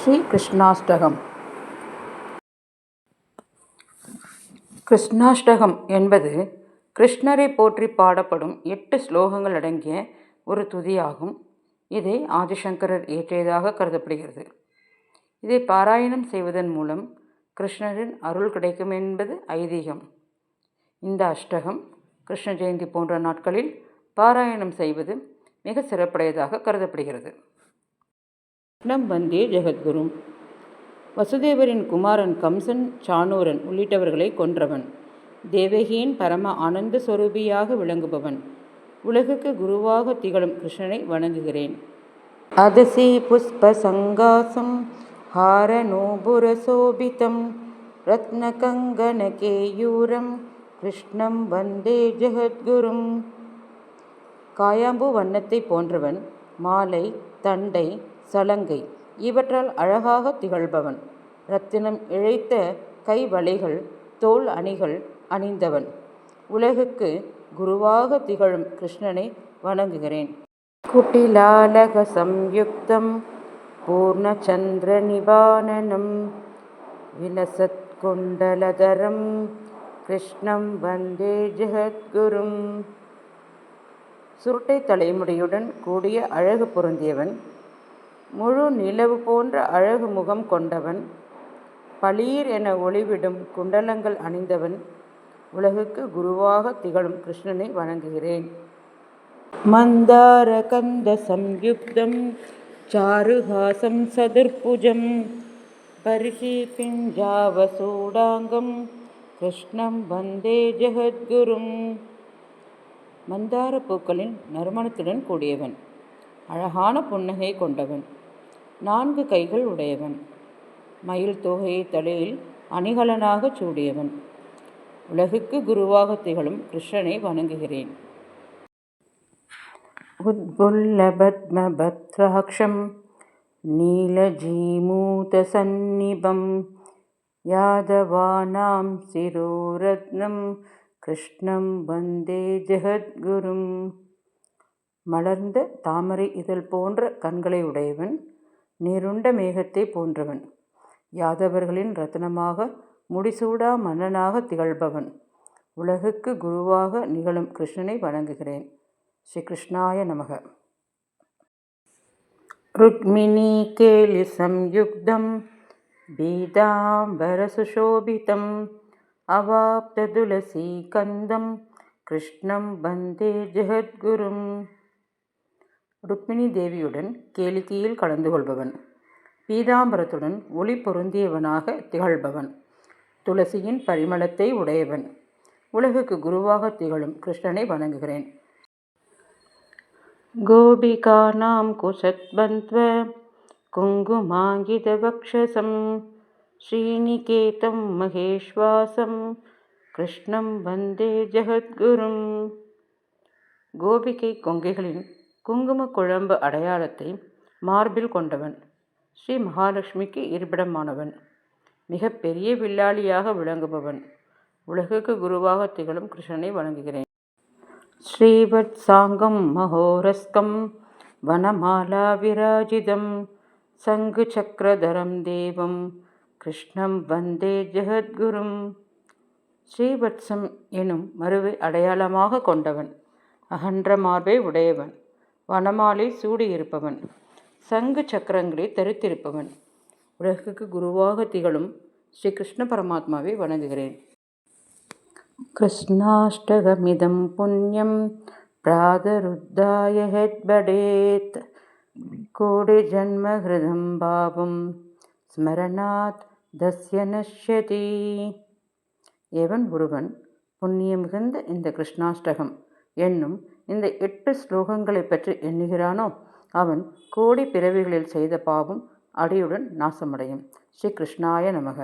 ஸ்ரீ கிருஷ்ணாஷ்டகம் கிருஷ்ணாஷ்டகம் என்பது கிருஷ்ணரை போற்றி பாடப்படும் எட்டு ஸ்லோகங்கள் அடங்கிய ஒரு துதியாகும். இதை ஆதிசங்கரர் இயற்றியதாக கருதப்படுகிறது. இதை பாராயணம் செய்வதன் மூலம் கிருஷ்ணரின் அருள் கிடைக்கும் என்பது ஐதீகம். இந்த அஷ்டகம் கிருஷ்ண ஜெயந்தி போன்ற நாட்களில் பாராயணம் செய்வது மிக சிறப்புடையதாக கருதப்படுகிறது. நம் வந்தே ஜெகத்குரும் வசுதேவரின் குமாரன் கம்சன் சானூரன் உள்ளிட்டவர்களை கொன்றவன். தேவகியின் பரம ஆனந்த சொரூபியாக விளங்குபவன். உலகுக்கு குருவாக திகழும் கிருஷ்ணனை வணங்குகிறேன். அதசி புஷ்ப சங்காசம் ஹார நூபுர சோபிதம் ரத்னகங்கணகேயூரம் கிருஷ்ணம் வந்தே ஜெகத்குரும் காயாம்பு வண்ணத்தை போன்றவன் மாலை தண்டை சலங்கை. இவற்றால் அழகாக திகழ்பவன். ரத்தினம் இழைத்த கைவளைகள் தோல் அணிகள் அணிந்தவன். உலகுக்கு குருவாக திகழும் கிருஷ்ணனை வணங்குகிறேன். குட்டிலாலக சம்யுக்தம் பூர்ணச்சந்திர நிவாரணம் விலசத்குண்டலதரம் கிருஷ்ணம் வந்தே ஜெகத்குரும். சுருட்டை தலைமுடியுடன் கூடிய அழகு பொருந்தியவன் முழு நிலவு போன்ற அழகு முகம் கொண்டவன். பளீர் என ஒளிவிடும் குண்டலங்கள் அணிந்தவன். உலகுக்கு குருவாக திகழும் கிருஷ்ணனை வணங்குகிறேன். மந்தார கந்த சம்யுக்தம் சாருஹாசம் சதுர்புஜம் பர்ஹி பிஞ்சாவசூடாங்கம் கிருஷ்ணம் வந்தே ஜெகத்குரும். மந்தார பூக்களின் நறுமணத்துடன் கூடியவன். அழகான புன்னகை கொண்டவன். நான்கு கைகள் உடையவன். மயில் தொகையை தலையில் அணிகலனாகச் சூடியவன். உலகுக்கு குருவாக திகழும் கிருஷ்ணனை வணங்குகிறேன். உத்புல்லபத்மபத்ராட்சம் நீலஜீமூதசன்னிபம் யாதவானாம் சிரோரத்னம் கிருஷ்ணம் வந்தே ஜெகத்குரும். மலர்ந்த தாமரை இதழ் போன்ற கண்களை உடையவன் நீருண்ட மேகத்தை போன்றவன். யாதவர்களின் ரத்னமாக முடிசூடா மன்னனாக திகழ்பவன். உலகுக்கு குருவாக நிகழும் கிருஷ்ணனை வணங்குகிறேன். ஸ்ரீ கிருஷ்ணாய நமக. ருக்மிணி கேலி சம்யுக்தம் பீதாம்பரசுஷோபிதம் அவாப்த துளசி கந்தம் கிருஷ்ணம் வந்தே ஜெகத்குரும். ருக்மிணி தேவியுடன் கேளிக்கையில் கலந்து கொள்பவன். பீதாம்பரத்துடன் ஒளி பொருந்தியவனாக திகழ்பவன். துளசியின் பரிமளத்தை உடையவன். உலகுக்கு குருவாக திகழும் கிருஷ்ணனை வணங்குகிறேன். கோபிகானாம் குசத்பந்த்வ குங்குமாங்கிதவக்ஷசம் ஸ்ரீனிகேதம் மகேஷ்வாசம் கிருஷ்ணம் வந்தே ஜெகத்குரும். கோபிகை கொங்கைகளின் குங்கும குழம்பு அடையாளத்தை மார்பில் கொண்டவன். ஸ்ரீ மகாலட்சுமிக்கு இருப்பிடமானவன். மிகப்பெரிய வில்லாளியாக விளங்குபவன். உலகுக்கு குருவாக திகழும் கிருஷ்ணனை வணங்குகிறேன். ஸ்ரீவத் சாங்கம் மகோரஸ்கம் வனமாலா விராஜிதம். சங்கு சக்கரதரம் தேவம். கிருஷ்ணம் வந்தே ஜெகத்குரும். ஸ்ரீவத்சம் எனும் மறுவை அடையாளமாக கொண்டவன். அகன்ற மார்பை உடையவன். வனமாலை சூடியிருப்பவன். சங்கு சக்கரங்களை தரித்திருப்பவன். உலகுக்கு குருவாக திகழும் ஸ்ரீ கிருஷ்ண பரமாத்மாவை வணங்குகிறேன். கிருஷ்ணாஷ்டகமிதம் புண்ணியம் பிராதருத்தாய ஹெட்படேத் கோடி ஜன்ம ஹிருதம் பாவம் ஸ்மரணாத் தஸ்ய நஷ்யதி எவன் ஒருவன் புண்ணியம் மிகுந்த இந்த கிருஷ்ணாஷ்டகம் என்னும் இந்த எட்டு ஸ்லோகங்களை பற்றி எண்ணுகிறானோ அவன் கோடி பிறவிகளில் செய்த பாவம் அடியுடன் நாசமடையும். ஸ்ரீ கிருஷ்ணாய நமக.